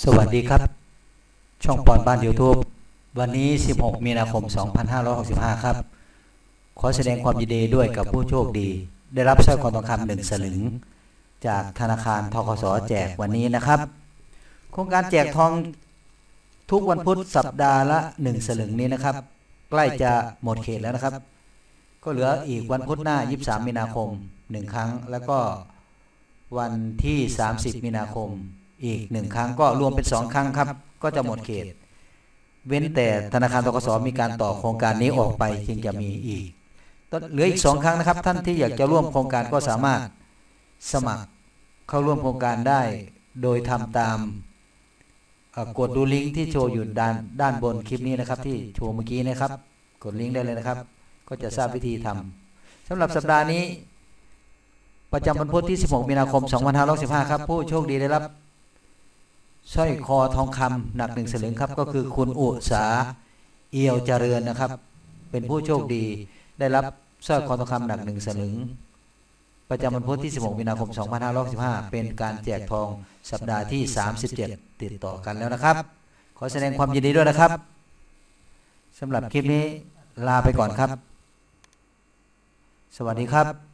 สวัสดีครับ ช่องปอนบ้าน YouTube วันนี้ 16 มีนาคม 2565 ครับ ขอแสดงความยินดีด้วยกับผู้โชคดี ได้รับสร้อยคอทองคำหนึ่งสลึง จากธนาคารทกสแจกวันนี้นะครับ โครงการแจกทองทุกวันพุธสัปดาห์ละ 1 สลึงนี้นะครับ ใกล้จะหมดเขตแล้วนะครับ ก็เหลืออีกวันพุธหน้า 23 มีนาคม 1 ครั้ง แล้วก็วันที่ 30 มีนาคม อีกหนึ่งครั้งก็รวมเป็นสองครั้งครับ ก็จะหมดเขต เว้นแต่ธนาคารทกสมีการต่อโครงการนี้ออกไปจึงจะมีอีกต้นเหลืออีกสองครั้งนะครับ ท่านที่อยากจะร่วมโครงการก็สามารถสมัครเข้าร่วมโครงการได้ โดยทำตามเอ่อกดดูลิงก์ที่โชว์อยู่ด้านด้านบนคลิปนี้นะครับ ที่โชว์เมื่อกี้นะครับ กดลิงก์ได้เลยนะครับ ก็จะทราบวิธีทำสำหรับสัปดาห์นี้ ประจำวันพุธที่ 16 มีนาคม 2565 ครับ ผู้โชคดีได้รับ สร้อยคอทองคำหนักหนึ่งสลึงครับ ก็คือคุณอุสาเอียวเจริญนะครับ เป็นผู้โชคดีได้รับสร้อยคอทองคำหนักหนึ่งสลึง ประจำวันพุธที่ 16 มีนาคม 2565 เป็นการแจกทองสัปดาห์ที่ 37 ติดต่อกันแล้วนะครับ ขอแสดงความยินดีด้วยนะครับสำหรับคลิปนี้ลาไปก่อนครับ สวัสดีครับ